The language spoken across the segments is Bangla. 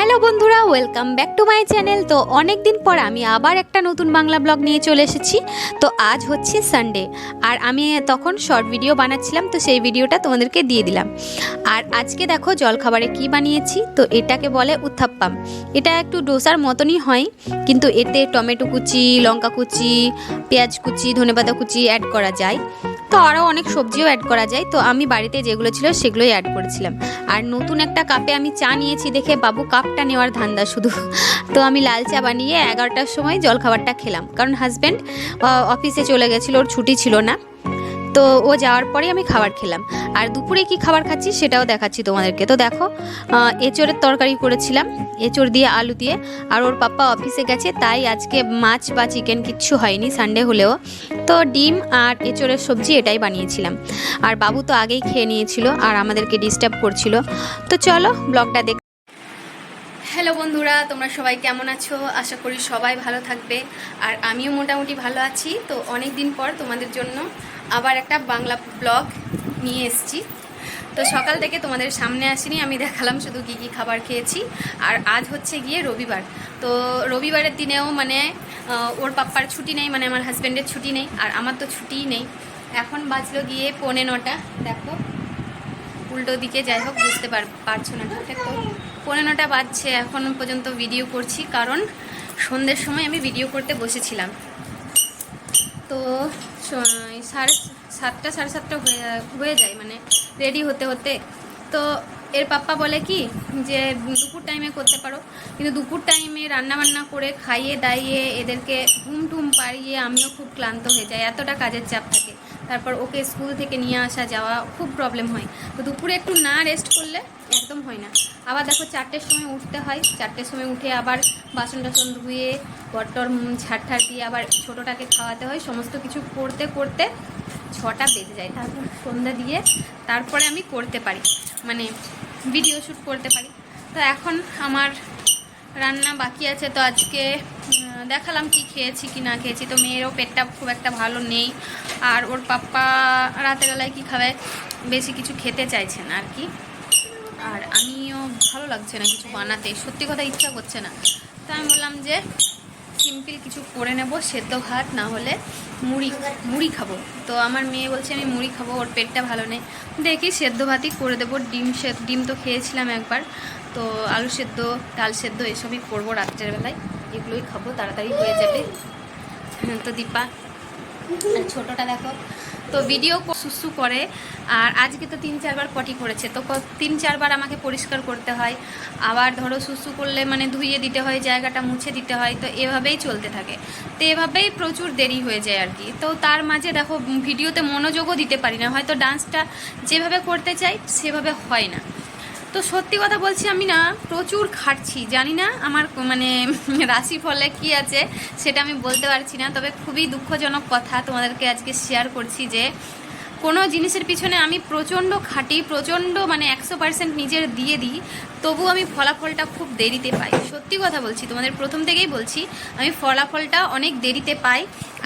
হ্যালো বন্ধুরা welcome back to my channel তো অনেক দিন পর আমি আবার একটা নতুন বাংলা ব্লগ নিয়ে চলে এসেছি। তো আজ হচ্ছে সানডে আর আমি তখন শর্ট ভিডিও বানাচ্ছিলাম, তো সেই ভিডিওটা তোমাদেরকে দিয়ে দিলাম। আর আজকে দেখো জলখাবারে কি বানিয়েছি, তো এটাকে বলে উত্থাপ্পাম। এটা একটু ডোসার মতনই হয়, কিন্তু এতে টমেটো কুচি, লঙ্কা কুচি, পেঁয়াজ কুচি, ধনেপাতা কুচি অ্যাড করা যায়। তো আরও অনেক সবজিও অ্যাড করা যায়। তো আমি বাড়িতে যেগুলো ছিল সেগুলোই অ্যাড করেছিলাম। আর নতুন একটা কাপে আমি চা নিয়েছি দেখে বাবু কাপটা নেওয়ার ধান্দা শুধু। তো আমি লাল চা বানিয়ে এগারোটার সময় জলখাবারটা খেলাম। কারণ হাজব্যান্ড অফিসে চলে গেছিল, ওর ছুটি ছিল না। তো ও যাওয়ার পরে আমি খাবার খেলাম। আর দুপুরে কি খাবার খাচ্ছি সেটাও দেখাচ্ছি তোমাদেরকে। তো দেখো এঁচোড়ের তরকারি করেছিলাম, এঁচোড় দিয়ে আলু দিয়ে। আর ওর পাপ্পা অফিসে গেছে, তাই আজকে মাছ বা চিকেন কিচ্ছু হয়নি সানডে হলেও। তো ডিম আর এঁচোড়ের সবজি এটাই বানিয়েছিলাম। আর বাবু তো আগেই খেয়ে নিয়েছিল আর আমাদেরকে ডিস্টার্ব করছিল। তো চলো, ব্লগটা দেখ হ্যালো বন্ধুরা, তোমরা সবাই কেমন আছো? আশা করি সবাই ভালো থাকবে। আর আমিও মোটামুটি ভালো আছি। তো অনেক দিন পর তোমাদের জন্য আবার একটা বাংলা ব্লগ নিয়ে এসেছি। তো সকাল থেকে তোমাদের সামনে আসিনি, আমি দেখালাম শুধু কী কী খাবার খেয়েছি। আর আজ হচ্ছে গিয়ে রবিবার। তো রবিবারের দিনেও মানে ওর পাপ্পার ছুটি নেই মানে আমার হাজব্যান্ডের ছুটি নেই, আর আমার তো ছুটিই নেই। এখন বাজলো গিয়ে পৌনে নটা। দেখো, উল্টো দিকে যাই হোক, বুঝতে পার, পারছ না ঠিকঠাক পৌনে নটা বাজছে, এখন পর্যন্ত ভিডিও করছি, কারণ সন্ধ্যের সময় আমি ভিডিও করতে বসেছিলাম। তো সাড়ে সাতটা সাড়ে সাতটা হয়ে হয়ে যায় মানে রেডি হতে হতে। তো এর পাপ্পা বলে কি, যে দুপুর টাইমে করতে পারো। কিন্তু দুপুর টাইমে রান্না বান্না করে খাইয়ে দাইয়ে এদেরকে ঘুম টুম পাড়িয়ে আমিও খুব ক্লান্ত হয়ে যাই। এতটা কাজের চাপ থাকে। তারপর ওকে স্কুল থেকে নিয়ে আসা যাওয়া খুব প্রবলেম হয়। তো দুপুরে একটু না রেস্ট করলে একদম হয় না। আবার দেখো চারটের সময় উঠতে হয়। চারটের সময় উঠে আবার বাসন টাসন ধুয়ে বটর ঝাড় ঠাড় দিয়ে আবার ছোটোটাকে খাওয়াতে হয়। সমস্ত কিছু করতে করতে ছটা বেজে যায়। তারপর সন্ধ্যা দিয়ে তারপরে আমি করতে পারি। মানে ভিডিও শ্যুট করতে পারি। তো এখন আমার রান্না বাকি আছে, তো আজকে দেখালাম কি খেয়েছি, কি না খেয়েছি। তো মেয়েরও পেটটা খুব একটা ভালো নেই, আর ওর পাপ্পা রাতেরবেলায় কি খাবে, বেশি কিছু খেতে চাইছে না আর কি। আর আমিও ভালো লাগছে না কিছু বানাতে, সত্যি কথা ইচ্ছা করছে না। তো আমি বললাম যে সিম্পল কিছু করে নেব, সেদ্ধ ভাত, না হলে মুড়ি মুড়ি খাব। তো আমার মেয়ে বলছে, আমি মুড়ি খাব, ওর পেটটা ভালো নেই। দেখি সেদ্ধ ভাতই করে দেবো, ডিম সে, ডিম তো খেয়েছিলাম একবার। তো আলু সেদ্ধ, ডাল সেদ্ধ এসবই করব রাত্রের বেলায়। এগুলোই খাব, তাড়াতাড়ি হয়ে যাবে। তো দীপা ছোটটা দেখো তো ভিডিও সুসু করে। আর আজকে তো তিন চারবার পটি করেছে। তো তিন চারবার আমাকে পরিষ্কার করতে হয়। আবার ধরো সুসু করলে মানে ধুইয়ে দিতে হয়, জায়গাটা মুছে দিতে হয়, তো এভাবেই চলতে থাকে। তো এভাবেই প্রচুর দেরি হয়ে যায় আর কি। তো তার মাঝে দেখো ভিডিওতে মনোযোগও দিতে পারি না। হয়তো ডান্সটা যেভাবে করতে চাই, সেভাবে হয় না। তো সত্যি কথা বলছি, আমি না প্রচুর খাটছি, জানি না আমার মানে রাশি ফলে কি আছে সেটা আমি বলতে পারছি না, তবে খুবই দুঃখজনক কথা তোমাদেরকে আজকে শেয়ার করছি যে, কোনো জিনিসের পিছনে আমি প্রচণ্ড খাটি, প্রচণ্ড মানে একশো পার্সেন্ট নিজের দিয়ে দিই তবু আমি ফলাফলটা খুব দেরিতে পাই। সত্যি কথা বলছি, তোমাদের প্রথম থেকেই বলছি, আমি ফলাফলটা অনেক দেরিতে পাই,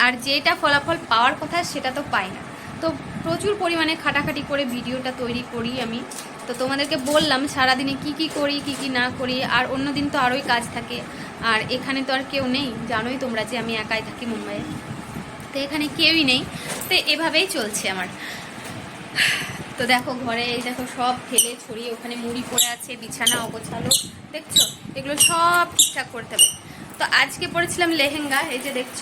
আর যেটা ফলাফল পাওয়ার কথা সেটা তো পাই না। তো প্রচুর পরিমাণে খাটাখাটি করে ভিডিওটা তৈরি করি আমি। তো তোমাদেরকে বললাম সারাদিনে কি কি করি, কি কি না করি, আর অন্য দিন তো আরোই কাজ থাকে। আর এখানে তো আর কেউ নেই, জানোই তোমরা যে আমি একাই থাকি মুম্বাইয়ে। তো এখানে কেউই নেই, তো এভাবেই চলছে আমার। তো দেখো ঘরে, এই দেখো সব ফেলে ছড়িয়ে ওখানে মুড়ি পড়ে আছে, বিছানা অগোছালো, দেখছ? এগুলো সব ঠিকঠাক করতে হবে। তো আজকে পরেছিলাম লেহেঙ্গা, এই যে দেখছ?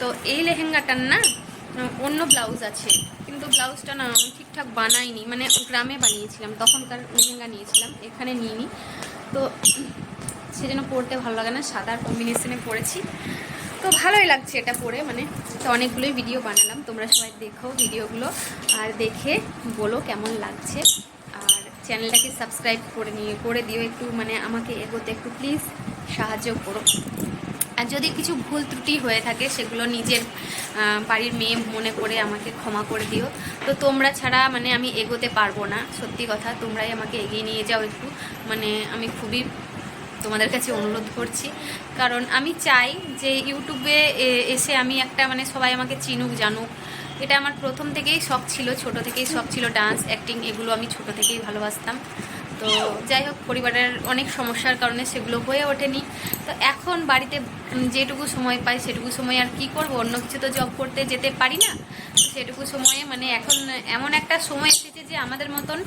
তো এই লেহেঙ্গাটার না অন্য ব্লাউজ আছে। কিন্তু ব্লাউজটা না আমি ঠিকঠাক বানাইনি। মানে গ্রামে বানিয়েছিলাম। তখনকার লেহেঙ্গা নিয়েছিলাম। এখানে নিইনি। তো সে সেজন্য পরতে ভালো লাগে না। সাদার কম্বিনেশনে পরেছি। তো ভালোই লাগছে এটা পরে। মানে তো অনেকগুলোই ভিডিও বানালাম। তোমরা সবাই দেখো ভিডিওগুলো আর দেখে বলো কেমন লাগছে। আর চ্যানেলটাকে সাবস্ক্রাইব করে নিয়ে করে দিও। একটু মানে আমাকে এগোতে একটু প্লিজ সাহায্য করো। আর যদি কিছু ভুল ত্রুটি হয়ে থাকে, সেগুলো নিজের বাড়ির মেয়ে মনে করে আমাকে ক্ষমা করে দিও। তো তোমরা ছাড়া মানে আমি এগোতে পারব না, সত্যি কথা। তোমরাই আমাকে এগিয়ে নিয়ে যাও একটু। মানে আমি খুবই তোমাদের কাছে অনুরোধ করছি। কারণ আমি চাই যে ইউটিউবে এসে আমি একটা মানে সবাই আমাকে চিনুক, জানুক। এটা আমার প্রথম থেকেই শখ ছিল, ছোট থেকেই শখ ছিল ডান্স, অ্যাক্টিং, এগুলো আমি ছোট থেকেই ভালোবাসতাম। তো যাই হোক, পরিবারের অনেক সমস্যার কারণে সেগুলো হয়ে ওঠেনি। তো এখন বাড়িতে যেটুকু সময় পাই সেটুকু সময় আর কি করব? অন্য কিছু তো জব করতে যেতে পারি না। সেটুকু সময়ে মানে এখন এমন একটা সময় এসেছে যে আমাদের মতন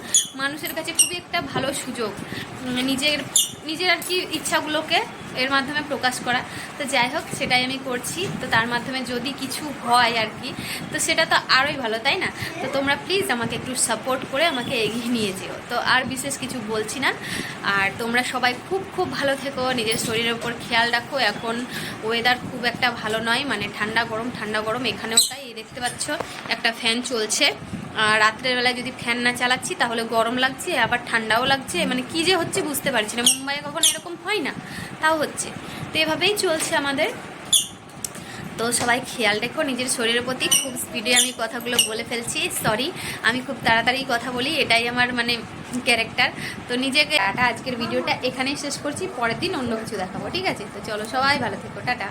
মানুষের কাছে খুবই একটা ভালো সুযোগ। নিজের নিজের আর কি ইচ্ছাগুলোকে এর মাধ্যমে প্রকাশ করা। তো যাই হোক, সেটাই আমি করছি। তো তার মাধ্যমে যদি কিছু হয় আর কি, তো সেটা তো আরোই ভালো, তাই না? তো তোমরা প্লিজ আমাকে একটু সাপোর্ট করে আমাকে এগিয়ে নিয়ে যেও। তো আর বিশেষ কিছু বলছি না। আর তোমরা সবাই খুব খুব ভালো থেকো। নিজের শরীরের উপর খেয়াল রাখো। এখন ওয়েদার খুব একটা ভালো নয়। মানে ঠান্ডা গরম ঠান্ডা গরম। এখানেও তাই দেখতে পাচ্ছ, একটা ফ্যান চলছে। আর রাত্রের বেলায় যদি ফ্যান না চালাচ্ছি, তাহলে গরম লাগছে, আবার ঠান্ডাও লাগছে। মানে কি যে হচ্ছে বুঝতে পারছি না। মুম্বাইয়ে কখনো এরকম হয় না, তাও হচ্ছে। তো এভাবেই চলছে আমাদের। তো সবাই খেয়াল রেখো, নিজের শরীরের প্রতি খুব স্পিডে আমি কথাগুলো বলে ফেলছি। সরি আমি খুব তাড়াতাড়ি কথা বলি, এটাই আমার মানে ক্যারেক্টার তো নিজেকে টাটা আজকের ভিডিওটা এখানেই শেষ করছি, পরের দিন অন্য কিছু দেখাবো, ঠিক আছে? তো চলো সবাই ভালো থেকো, টাটা।